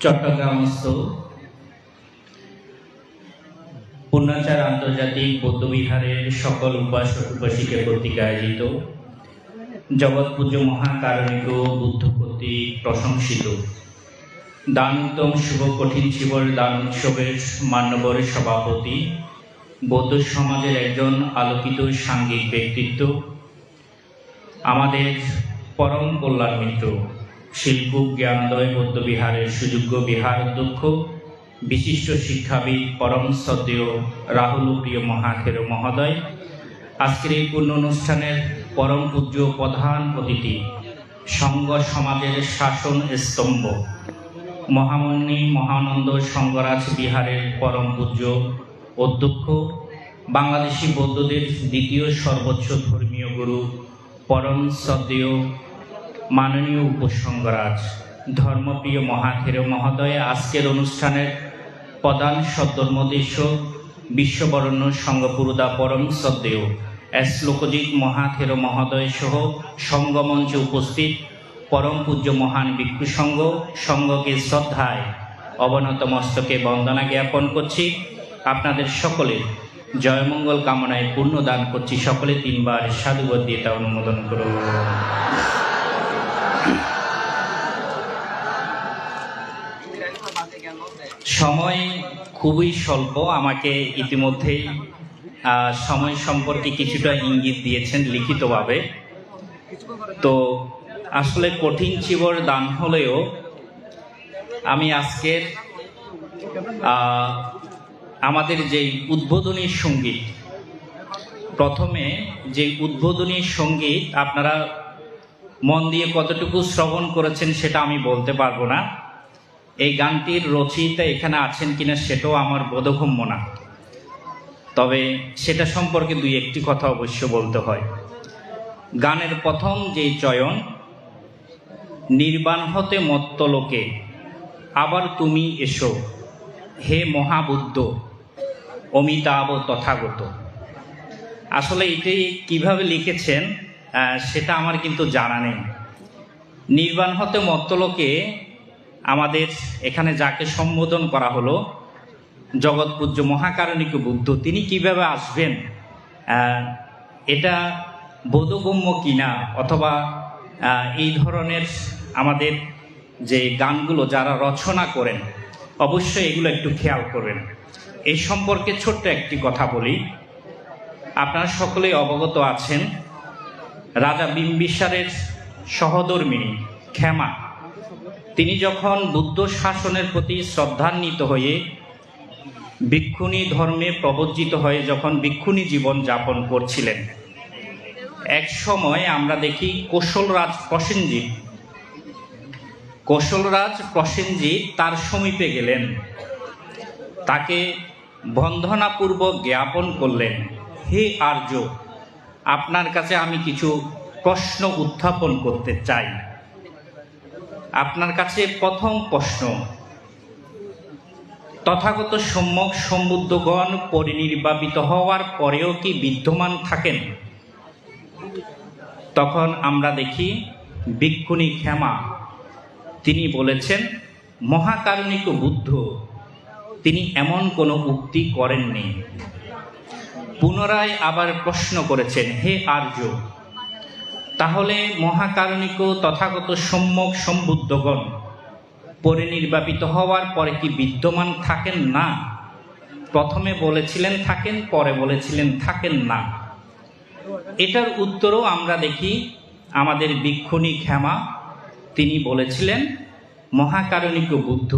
চট্টগ্রামস্থ পূর্ণাচার আন্তর্জাতিক বৌদ্ধবিহারের সকল উপাসক উপাসিকা কর্তৃক আয়োজিত। জগৎ পুজো মহাকারণিক বুদ্ধ কর্তৃক প্রশংসিত। দানোত্তম শুভ কঠিন শিবর দান উৎসবের মান্যবর সভাপতি। বৌদ্ধ সমাজের একজন আলোকিত সাঙ্গিক ব্যক্তিত্ব। আমাদের পরম কল্যাণ মিত্র। শিল্প, জ্ঞানদয়, বৌদ্ধবিহারের সুযোগ্য বিহার অধ্যক্ষ, বিশিষ্ট শিক্ষাবিদ, পরম শ্রদ্ধেয় রাহুল প্রিয় মহাখের মহোদয়। আজকের এই পূর্ণ অনুষ্ঠানের পরম পূজ্য প্রধান অতিথি, সংঘ সমাজের শাসন স্তম্ভ মহামণি মহানন্দ সংগরাজ বিহারের পরম পূজ্য অধ্যক্ষ, বাংলাদেশি বৌদ্ধদের দ্বিতীয় সর্বোচ্চ ধর্মীয় গুরু, পরম শ্রদ্ধেয় মাননীয় উপসংগরাজ, ধর্মপ্রিয় মহাথের মহোদয়, আজকের অনুষ্ঠানের প্রধান সদ্দর্মদেশ বিশ্ববরণ্য সংঘপুরুদা পরম শ্রদ্ধেয়। এস লোকজিৎ মহাথের মহোদয় সহ সঙ্গমঞ্চে উপস্থিত পরম পূজ্য মহান ভিক্ষু সংঘ শ্রদ্ধায় অবনত মস্তকে বন্দনা জ্ঞাপন করছি। আপনাদের সকলের জয়মঙ্গল কামনায় পূর্ণ দান করছি। সকলে তিনবার সাধুবাদ দিয়ে তা অনুমোদন করুন। সময় খুবই স্বল্প। আমাকে ইতিমধ্যেই আহ, সময় সম্পর্কে কিছুটা ইঙ্গিত দিয়েছেন লিখিতভাবে। তো আসলে কঠিন চিবর দান হলেও আমি আজকের আমাদের যেই উদ্বোধনী সংগীত প্রথমে যে উদ্বোধনী সংগীত আপনারা মন দিয়ে কতটুকু শ্রবণ করেছেন সেটা আমি বলতে পারব না। এই গানটির রচয়িতা এখানে আছেন কিনা সেটাও আমার বোধগম্য না। তবে সেটা সম্পর্কে দুই একটি কথা অবশ্য বলতে হয়। গানের প্রথম যে চয়ন, নির্বাণ হতে মত্ত লোকে, আবার তুমি এসো, হে মহাবুদ্ধ, অমিতাভ তথাগত। আসলে এটি কীভাবে লিখেছেন সেটা আমার কিন্তু জানা নেই। নির্বাণ হতে মত্তলোকে আমাদের এখানে যাকে সম্বোধন করা হলো, জগৎ পূজ্য মহাকারণিক বুদ্ধ, তিনি কীভাবে আসবেন? এটা বোধগম্য কিনা? অথবা এই ধরনের আমাদের যে গানগুলো যারা রচনা করেন, অবশ্যই এগুলো একটু খেয়াল করবেন। এই সম্পর্কে ছোট্ট একটি কথা বলি। আপনারা সকলেই অবগত আছেন, রাজা বিম্বিসারের সহধর্মিণী ক্ষমা। তিনি যখন বুদ্ধ শাসনের প্রতি শ্রদ্ধান্বিত হয়ে ভিক্ষুণী ধর্মে প্রবজ্জিত হয়ে যখন ভিক্ষুণী জীবন যাপন করছিলেন, এক সময় আমরা দেখি কৌশলরাজ প্রসেনজিৎ। কৌশলরাজ প্রসেনজিৎ তার সমীপে গেলেন। তাকে বন্ধনাপূর্বক জ্ঞাপন করলেন, হে আর্য, আপনার কাছে আমি কিছু প্রশ্ন উত্থাপন করতে চাই। আপনার কাছে প্রথম প্রশ্ন। তথাগত সম্যক সম্বুদ্ধগণ পরিনির্বাপিত হওয়ার পরেও কি বিদ্যমান থাকেন? তখন আমরা দেখি ভিক্ষুণী ক্ষমা। তিনি বলেছেন, মহাকারণিক বুদ্ধ, তিনি এমন কোনো উক্তি করেননি। পুনরায় আবার প্রশ্ন করেছেন, হে আর্য তাহলে মহাকারণিক তথাগত সম্যক সম্বুদ্ধগণ। পরিনির্বাপিত হওয়ার পরে কি বিদ্যমান থাকেন না? প্রথমে বলেছিলেন থাকেন, পরে বলেছিলেন থাকেন না। এটার উত্তরও আমরা দেখি, আমাদের ভিক্ষুণী ক্ষমা। তিনি বলেছিলেন, মহাকারণিক বুদ্ধ,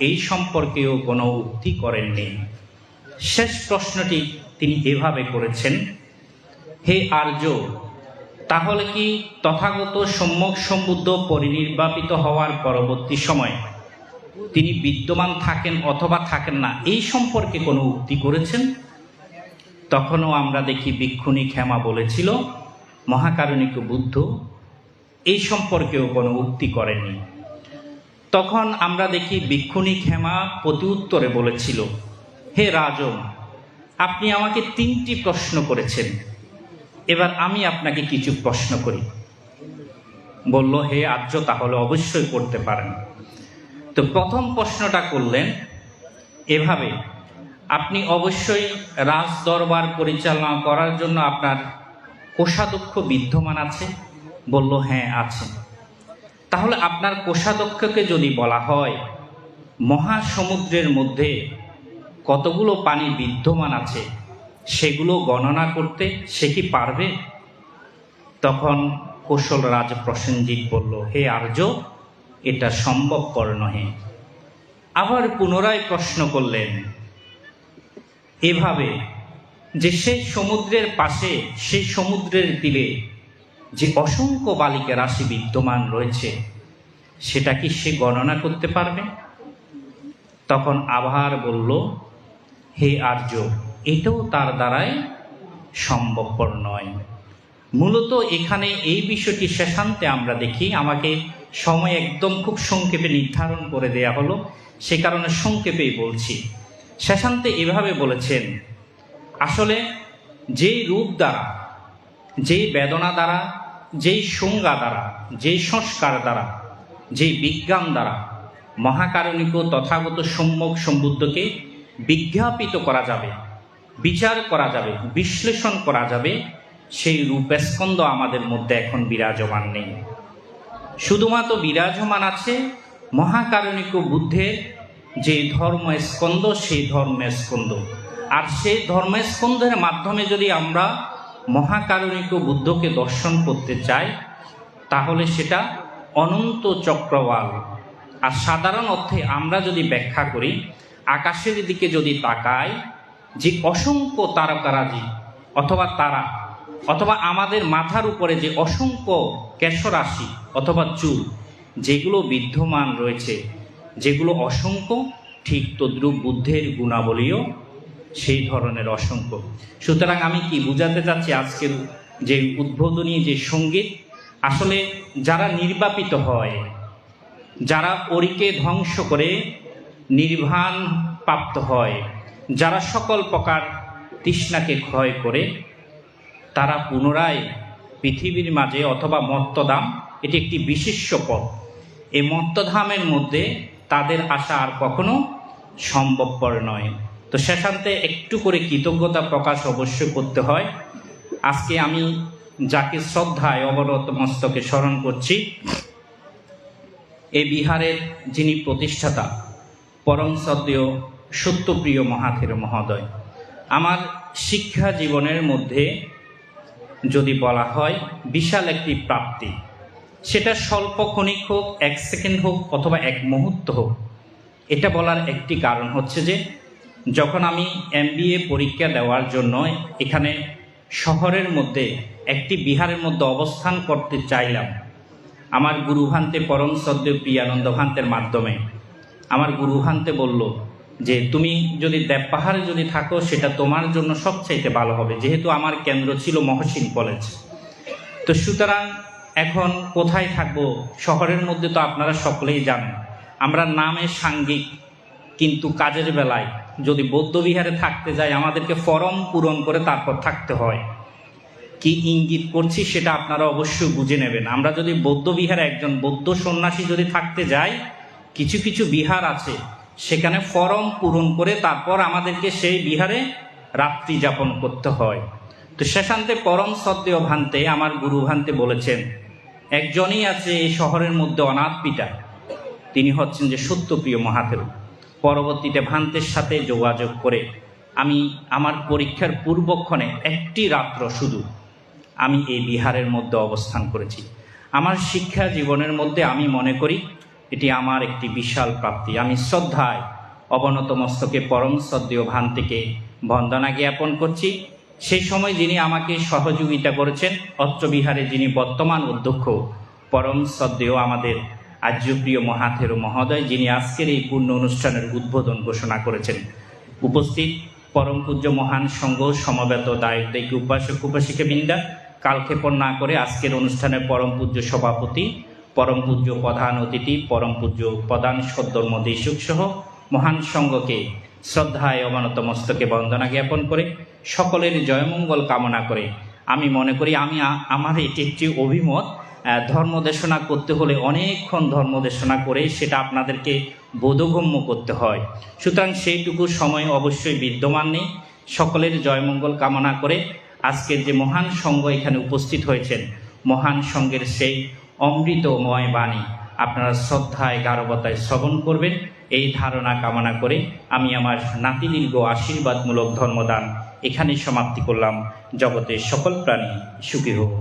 এই সম্পর্কেও কোনো উক্তি করেননি। শেষ প্রশ্নটি তিনি এভাবে করেছেন, হে আর্য তাহলে কি তথাগত সম্যক সম্বুদ্ধ পরিনির্বাপিত হওয়ার পরবর্তী সময়? তিনি বিদ্যমান থাকেন অথবা থাকেন না, এই সম্পর্কে কোনো উক্তি করেছেন? তখনও আমরা দেখি ভিক্ষুণী ক্ষমা বলেছিল, মহাকারণিক বুদ্ধ, এই সম্পর্কেও কোনো উক্তি করেনি তখন আমরা দেখি ভিক্ষুণী ক্ষমা প্রতি উত্তরে বলেছিল, হে রাজন আপনি আমাকে তিনটি প্রশ্ন করেছেন। এবার আমি আপনাকে কিছু প্রশ্ন করি। বলল, হে আর্য, তাহলে অবশ্যই করতে পারেন। তো প্রথম প্রশ্নটা করলেন, এভাবে, আপনি অবশ্যই রাজ দরবার পরিচালনা করার জন্য আপনার কোষাধ্যক্ষ বিদ্যমান আছে? বলল হ্যাঁ আছে। তাহলে আপনার কোষাধ্যক্ষকে যদি বলা হয়, মহাসমুদ্রের মধ্যে কতগুলো পানি বিদ্যমান আছে? সেগুলো গণনা করতে সে কি পারবে? তখন কৌশল রাজ প্রসেনজিৎ বলল, হে আর্য, এটা সম্ভব সম্ভবপর নহে। আবার পুনরায় প্রশ্ন করলেন, এভাবে যে সেই সমুদ্রের পাশে সেই সমুদ্রের তীরে যে অসংখ্য বালিকা রাশি বিদ্যমান রয়েছে, সেটা কি সে গণনা করতে পারবে? তখন আবার বলল, হে আর্য এটাও তার দ্বারাই সম্ভবপর নয়। মূলত এখানে এই বিষয়টি শেষান্তে আমরা দেখি, আমাকে সময় একদম খুব সংক্ষেপে নির্ধারণ করে দেয়া হলো, সে কারণে সংক্ষেপেই বলছি। শেষান্তে এভাবে বলেছেন, আসলে যেই রূপ দ্বারা, যেই বেদনা দ্বারা, যেই সংজ্ঞা দ্বারা, যেই সংস্কার দ্বারা, যেই বিজ্ঞান দ্বারা মহাকারণিক তথাগত সম্যক সম্বুদ্ধকে বিজ্ঞাপিত করা যাবে বিচার করা যাবে, বিশ্লেষণ করা যাবে, সেই রূপস্কন্দ আমাদের মধ্যে এখন বিরাজমান নেই। শুধুমাত্র বিরাজমান আছে মহাকারণিক বুদ্ধের যে ধর্মস্কন্দ, সেই ধর্মস্কন্দ। আর সেই ধর্মস্কন্ধের মাধ্যমে যদি আমরা মহাকারণিক বুদ্ধকে দর্শন করতে চাই, তাহলে সেটা অনন্ত চক্রবাল আর সাধারণ অর্থে আমরা যদি ব্যাখ্যা করি, আকাশের দিকে যদি তাকাই যে অসংখ্য তারকারাজি অথবা তারা, অথবা আমাদের মাথার উপরে যে অসংখ্য কেশরাশি অথবা চুল, যেগুলো বিদ্যমান রয়েছে, যেগুলো অসংখ্য, ঠিক তদ্রুপ বুদ্ধের গুণাবলীও সেই ধরনের অসংখ্য। সুতরাং আমি কি বুঝাতে চাচ্ছি আজকের যে উদ্বোধনী যে সংগীত, আসলে যারা নির্বাপিত হয়, যারা অরিকে ধ্বংস করে নির্বাণ প্রাপ্ত হয় যারা সকল প্রকার তৃষ্ণাকে ক্ষয় করে, তারা পুনরায় পৃথিবীর মাঝে অথবা মত্তধাম, এটি একটি বিশিষ্ট পথ। এই মত্তধামের মধ্যে তাদের আসা আর কখনো সম্ভবপর নয়। তো শেষান্তে একটু করে কৃতজ্ঞতা প্রকাশ অবশ্যই করতে হয়। আজকে আমি যাকে শ্রদ্ধায় অবরত মস্তকে স্মরণ করছি এই বিহারের যিনি প্রতিষ্ঠাতা, পরম সদ্য সত্যপ্রিয় মহাথের মহোদয়, আমার শিক্ষা জীবনের মধ্যে যদি বলা হয় বিশাল একটি প্রাপ্তি, সেটা স্বল্প ক্ষণিক হোক, এক সেকেন্ড হোক অথবা এক মুহূর্ত হোক, এটা বলার একটি কারণ হচ্ছে যে যখন আমি এমবিএ পরীক্ষা দেওয়ার জন্য এখানে শহরের মধ্যে একটি বিহারের মধ্যে অবস্থান করতে চাইলাম, আমার গুরুভান্তে পরম সদ্য প্রিয়ানন্দ ভান্তের মাধ্যমে, আমার গুরুভান্তে বলল যে তুমি যদি দেব পাহাড়ে যদি থাকো, সেটা তোমার জন্য সবচাইতে ভালো হবে। যেহেতু আমার কেন্দ্র ছিল মহসিন কলেজ তো সুতরাং এখন কোথায় থাকব? শহরের মধ্যে তো আপনারা সকলেই জানেন। আমরা নামে সাঙ্গিক, কিন্তু কাজের বেলায় যদি বৌদ্ধবিহারে থাকতে যাই, আমাদেরকে ফরম পূরণ করে তারপর থাকতে হয়। কি ইঙ্গিত করছি সেটা আপনারা অবশ্যই বুঝে নেবেন। আমরা যদি বৌদ্ধবিহারে একজন বৌদ্ধ সন্ন্যাসী যদি থাকতে যাই, কিছু কিছু বিহার আছে সেখানে ফরম পূরণ করে তারপর আমাদেরকে সেই বিহারে রাত্রি যাপন করতে হয়। তো শেষান্তে পরম সদ্য ভান্তে আমার গুরু ভান্তে বলেছেন, একজনই আছে এই শহরের মধ্যে অনাথ পিতা। তিনি হচ্ছেন যে সত্যপ্রিয় মহাদেব। পরবর্তীতে ভান্তের সাথে যোগাযোগ করে আমি আমার পরীক্ষার পূর্বক্ষণে একটি রাত্র শুধু আমি এই বিহারের মধ্যে অবস্থান করেছি। আমার শিক্ষা জীবনের মধ্যে আমি মনে করি এটি আমার একটি বিশাল প্রাপ্তি। আমি শ্রদ্ধায় অবনত মস্তকে পরম শ্রদ্ধেয় ভান্তিকে বন্দনা জ্ঞাপন করছি। সেই সময় যিনি আমাকে সহযোগিতা করেছেন, অত্রবিহারে যিনি বর্তমান অধ্যক্ষ, পরম শ্রদ্ধেয় আমাদের আর্যপ্রিয় মহাথের মহোদয়, যিনি আজকের এই পূর্ণ অনুষ্ঠানের উদ্বোধন ঘোষণা করেছেন। উপস্থিত পরম পূজ্য মহান সংঘ সমবেত দায়িক উপাসক উপাসিকা বৃন্দা, কালক্ষেপণ না করে আজকের অনুষ্ঠানের পরম পূজ্য সভাপতি পরম পূজ্য প্রধান অতিথি, পরম পূজ্য প্রধান সদ্ধর্ম দেশুক সহ মহান সংঘকে শ্রদ্ধায় অমানত মস্তকে বন্দনা জ্ঞাপন করে, সকলের জয়মঙ্গল কামনা করে। আমি মনে করি আমি আমার এটি একটি অভিমত ধর্মদেশনা করতে হলে অনেকক্ষণ ধর্মদেশনা করে সেটা আপনাদেরকে বোধগম্য করতে হয়। সুতরাং সেইটুকু সময় অবশ্যই বিদ্যমান নেই। সকলের জয়মঙ্গল কামনা করে আজকের যে মহান সঙ্গ এখানে উপস্থিত হয়েছেন, মহান সঙ্গের সেই অমৃতময় বাণী আপনারা শ্রদ্ধায়, গারবতায় শ্রবণ করবেন। এই ধারণা কামনা করে আমি আমার নাতিদীর্ঘ আশীর্বাদমূলক ধর্মদান এখানে সমাপ্তি করলাম। জগতের সকল প্রাণী সুখী হোক।